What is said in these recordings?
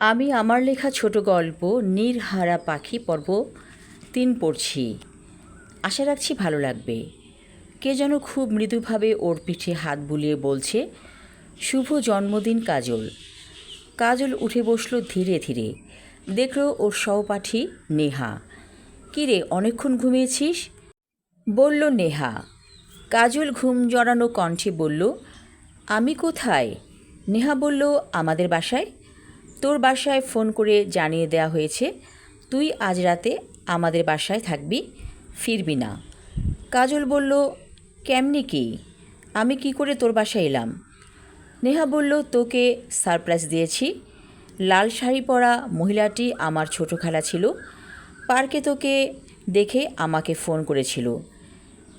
আমি আমার লেখা ছোট গল্প, নীরহারা পাখি পর্ব তিন পড়ছি। আশা রাখছি ভালো লাগবে। কে যেন খুব মৃদুভাবে ওর পিঠে হাত বুলিয়ে বলছে, শুভ জন্মদিন কাজল। কাজল উঠে বসল ধীরে ধীরে। দেখল ওর সহপাঠী নেহা। কিরে অনেকক্ষণ ঘুমিয়েছিস? বলল নেহা। কাজল ঘুম জড়ানো কণ্ঠে বলল, আমি কোথায়? নেহা বলল, আমাদের বাসায়। তোর বাসায় ফোন করে জানিয়ে দেওয়া হয়েছে, তুই আজ রাতে আমাদের বাসায় থাকবি, ফিরবি না। কাজল বলল, কেমনি কি? আমি কি করে তোর বাসায় এলাম? নেহা বলল, তোকে সারপ্রাইজ দিয়েছি। লাল শাড়ি পরা মহিলাটি আমার ছোট খেলা ছিল। পার্কে তোকে দেখে আমাকে ফোন করেছিল।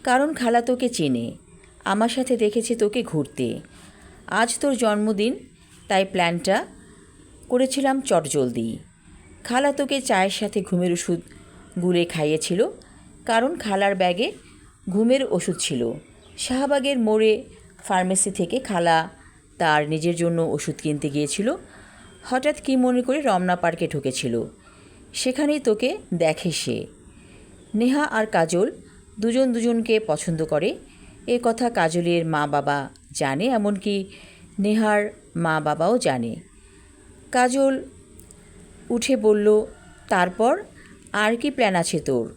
কারণ খালা তোকে চেনে। আমার সাথে দেখেছে তোকে ঘুরতে। আজ তোর জন্মদিন, তাই প্ল্যানটা করেছিলাম চটজলদি খালা তোকে চায়ের সাথে ঘুমের ওষুধ গুলে খাইয়েছিল, কারণ খালার ব্যাগে ঘুমের ওষুধ ছিল। শাহবাগের মোড়ে ফার্মেসি থেকে খালা তার নিজের জন্য ওষুধ কিনতে গিয়েছিল। হঠাৎ কী মনে করে রমনা পার্কে ঢুকেছিল। সেখানেই তোকে দেখে সে। নেহা আর কাজল দুজন দুজনকে পছন্দ করে। এ কথা কাজলের মা বাবা জানে, এমনকি নেহার মা বাবাও জানে। কাজল উঠে বলল, তারপর আর কি প্ল্যান আছে তোর?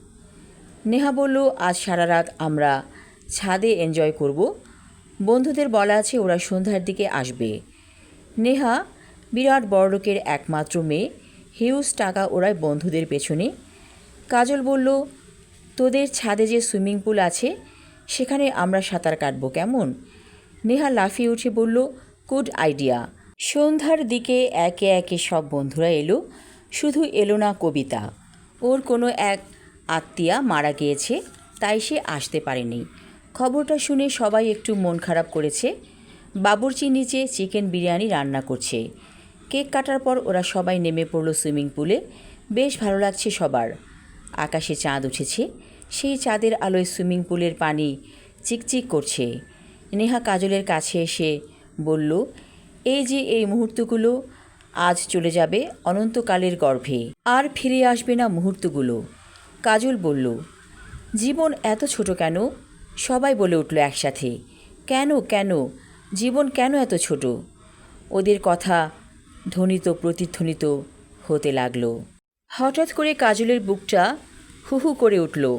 নেহা বলল, আজ সারা রাত আমরা ছাদে এনজয় করব। বন্ধুদের বলা আছে ওরা সন্ধ্যার দিকে আসবে। নেহা বিরাট বড়লোকের একমাত্র মেয়ে, হিউজ টাকা ওরাই বন্ধুদের পেছনে। কাজল বলল, তোদের ছাদে যে সুইমিং পুল আছে, সেখানে আমরা সাঁতার কাটবো কেমন? নেহা লাফিয়ে উঠে বলল, গুড আইডিয়া। সন্ধ্যার দিকে একে একে সব বন্ধুরা এলো। শুধু এলো না কবিতা। ওর কোনো এক আত্মীয়া মারা গিয়েছে, তাই সে আসতে পারেনি। খবরটা শুনে সবাই একটু মন খারাপ করেছে। বাবুর্চি নিচে চিকেন বিরিয়ানি রান্না করছে। কেক কাটার পর ওরা সবাই নেমে পড়ল সুইমিং পুলে। বেশ ভালো লাগছে সবার। আকাশে চাঁদ উঠেছে। সেই চাঁদের আলোয় সুইমিং পুলের পানি চিকচিক করছে। নেহা কাজলের কাছে এসে বলল এই যে এই মুহূর্তগুলো আজ চলে যাবে অনন্তকালের গর্ভে। আর ফিরে আসবে না মুহূর্তগুলো। কাজল বলল, জীবন এত ছোট কেন? সবাই বলে উঠল একসাথে, কেন কেন? জীবন কেন এত ছোট? ওদের কথা ধ্বনিত প্রতিধ্বনিত হতে লাগল। হঠাৎ করে কাজলের বুকটা হু হু করে উঠল।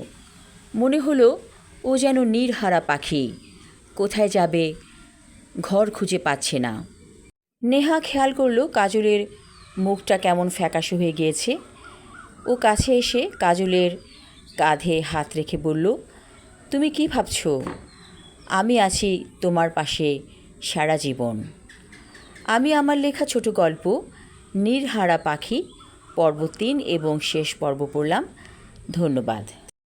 মনে হলো ও যেন নীরহারা পাখি, কোথায় যাবে ঘর খুঁজে পাচ্ছে না। নেহা খেয়াল করল কাজলের মুখটা কেমন ফ্যাকাশে হয়ে গিয়েছে। ও কাছে এসে কাজলের কাঁধে হাত রেখে বলল, তুমি কি ভাবছ? আমি আছি তোমার পাশে সারা জীবন। আমি আমার লেখা ছোট গল্প, নীরহারা পাখি, পর্ব তিন এবং শেষ পর্ব পড়লাম। ধন্যবাদ।